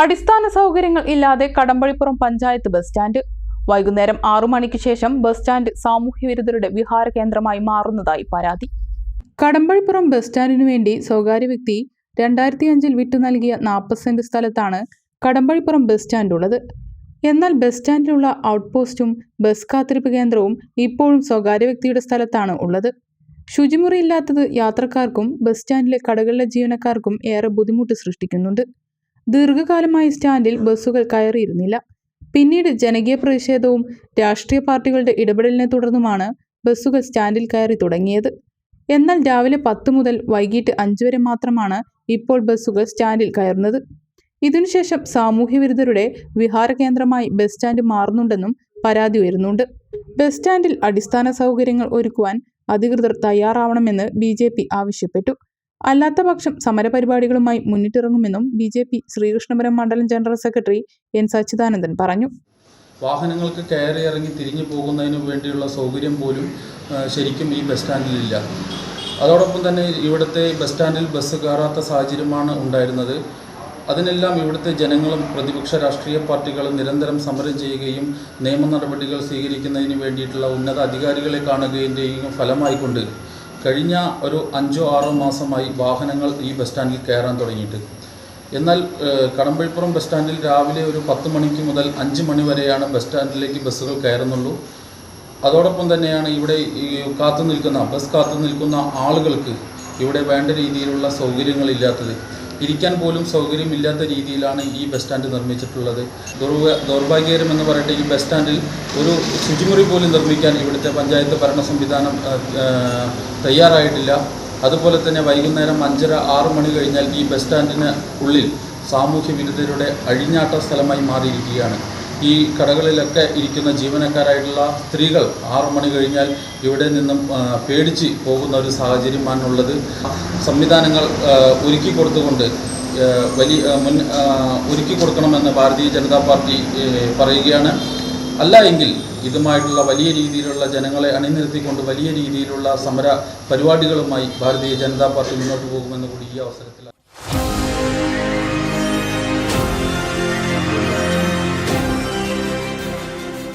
അടിസ്ഥാന സൗകര്യങ്ങൾ ഇല്ലാതെ കടമ്പഴിപ്പുറം പഞ്ചായത്ത് ബസ് സ്റ്റാൻഡ്. വൈകുന്നേരം ആറു മണിക്ക് ശേഷം ബസ് സ്റ്റാൻഡ് സാമൂഹ്യ വിരുദ്ധരുടെ വിഹാര കേന്ദ്രമായി മാറുന്നതായി പരാതി. കടമ്പഴിപ്പുറം ബസ് സ്റ്റാൻഡിനു വേണ്ടി സ്വകാര്യ വ്യക്തി രണ്ടായിരത്തി അഞ്ചിൽ വിട്ടു നൽകിയ നാൽപ്പത് സെന്റ് സ്ഥലത്താണ് കടമ്പഴിപ്പുറം ബസ് സ്റ്റാൻഡ് ഉള്ളത്. എന്നാൽ ബസ് സ്റ്റാൻഡിലുള്ള ഔട്ട് പോസ്റ്റും ബസ് കാത്തിരിപ്പ് കേന്ദ്രവും ഇപ്പോഴും സ്വകാര്യ വ്യക്തിയുടെ സ്ഥലത്താണ് ഉള്ളത്. ശുചിമുറിയില്ലാത്തത് യാത്രക്കാർക്കും ബസ് സ്റ്റാൻഡിലെ കടകളിലെ ജീവനക്കാർക്കും ഏറെ ബുദ്ധിമുട്ട് സൃഷ്ടിക്കുന്നുണ്ട്. ദീർഘകാലമായി സ്റ്റാൻഡിൽ ബസ്സുകൾ കയറിയിരുന്നില്ല. പിന്നീട് ജനകീയ പ്രതിഷേധവും രാഷ്ട്രീയ പാർട്ടികളുടെ ഇടപെടലിനെ തുടർന്നുമാണ് ബസ്സുകൾ സ്റ്റാൻഡിൽ കയറി തുടങ്ങിയത്. എന്നാൽ രാവിലെ പത്ത് മുതൽ വൈകിട്ട് അഞ്ച് വരെ മാത്രമാണ് ഇപ്പോൾ ബസ്സുകൾ സ്റ്റാൻഡിൽ കയറുന്നത്. ഇതിനുശേഷം സാമൂഹ്യവിരുദ്ധരുടെ വിഹാര കേന്ദ്രമായി ബസ് സ്റ്റാൻഡ് മാറുന്നുണ്ടെന്നും പരാതി ഉയരുന്നുണ്ട്. ബസ് സ്റ്റാൻഡിൽ അടിസ്ഥാന സൗകര്യങ്ങൾ ഒരുക്കുവാൻ അധികൃതർ തയ്യാറാവണമെന്ന് ബി ആവശ്യപ്പെട്ടു. അല്ലാത്ത പക്ഷം സമരപരിപാടികളുമായി മുന്നിട്ടിറങ്ങുമെന്നും ബി ജെ പി ശ്രീകൃഷ്ണപുരം മണ്ഡലം ജനറൽ സെക്രട്ടറി എൻ സച്ചിദാനന്ദൻ പറഞ്ഞു. വാഹനങ്ങൾക്ക് കയറി ഇറങ്ങി തിരിഞ്ഞു പോകുന്നതിന് വേണ്ടിയുള്ള സൗകര്യം പോലും ശരിക്കും ഈ ബസ് സ്റ്റാൻഡിലില്ല. അതോടൊപ്പം തന്നെ ഇവിടുത്തെ ബസ് സ്റ്റാൻഡിൽ ബസ് കയറാത്ത സാഹചര്യമാണ് ഉണ്ടായിരുന്നത്. അതിനെല്ലാം ഇവിടുത്തെ ജനങ്ങളും പ്രതിപക്ഷ രാഷ്ട്രീയ പാർട്ടികളും നിരന്തരം സമരം ചെയ്യുകയും നിയമ നടപടികൾ സ്വീകരിക്കുന്നതിന് വേണ്ടിയിട്ടുള്ള ഉന്നത അധികാരികളെ കാണുകയും ചെയ്യുകയും ഫലമായിക്കൊണ്ട് കഴിഞ്ഞ ഒരു അഞ്ചോ ആറോ മാസമായി വാഹനങ്ങൾ ഈ ബസ് സ്റ്റാൻഡിൽ കയറാൻ തുടങ്ങിയിട്ട്. എന്നാൽ കടമ്പഴിപ്പുറം ബസ് സ്റ്റാൻഡിൽ രാവിലെ ഒരു പത്ത് മണിക്ക് മുതൽ അഞ്ച് മണി വരെയാണ് ബസ് സ്റ്റാൻഡിലേക്ക് ബസ്സുകൾ കയറുന്നുള്ളൂ. അതോടൊപ്പം തന്നെയാണ് ഇവിടെ കാത്തു നിൽക്കുന്ന ബസ് കാത്തു നിൽക്കുന്ന ആളുകൾക്ക് ഇവിടെ വേണ്ട രീതിയിലുള്ള സൗകര്യങ്ങളില്ലാത്തത്. ഇരിക്കാൻ പോലും സൗകര്യമില്ലാത്ത രീതിയിലാണ് ഈ ബസ് സ്റ്റാൻഡ് നിർമ്മിച്ചിട്ടുള്ളത്. ദൗർഭ ദൗർഭാഗ്യകരം എന്ന് പറയട്ടെ ഈ ബസ് സ്റ്റാൻഡിൽ ഒരു ശുചിമുറി പോലും നിർമ്മിക്കാൻ ഇവിടുത്തെ പഞ്ചായത്ത് ഭരണ സംവിധാനം തയ്യാറായിട്ടില്ല. അതുപോലെ തന്നെ വൈകുന്നേരം അഞ്ചര ആറ് മണി കഴിഞ്ഞാൽ ഈ ബസ് സ്റ്റാൻഡിന് ഉള്ളിൽ സാമൂഹ്യ വിരുദ്ധരുടെ അഴിഞ്ഞാട്ട സ്ഥലമായി മാറിയിരിക്കുകയാണ്. ഈ കടകളിലൊക്കെ ഇരിക്കുന്ന ജീവനക്കാരായിട്ടുള്ള സ്ത്രീകൾ ആറു മണി കഴിഞ്ഞാൽ ഇവിടെ നിന്നും പേടിച്ച് പോകുന്ന ഒരു സാഹചര്യമാണുള്ളത്. സംവിധാനങ്ങൾ ഒരുക്കി കൊടുത്തുകൊണ്ട് വലിയ മുൻ ഒരുക്കി കൊടുക്കണമെന്ന് ഭാരതീയ ജനതാ പാർട്ടി പറയുകയാണ്. അല്ല എങ്കിൽ ഇതുമായിട്ടുള്ള വലിയ രീതിയിലുള്ള ജനങ്ങളെ അണിനിരത്തിക്കൊണ്ട് വലിയ രീതിയിലുള്ള സമര പരിപാടികളുമായി ഭാരതീയ ജനതാ പാർട്ടി മുന്നോട്ട് പോകുമെന്ന് കൂടി ഈ അവസരത്തിൽ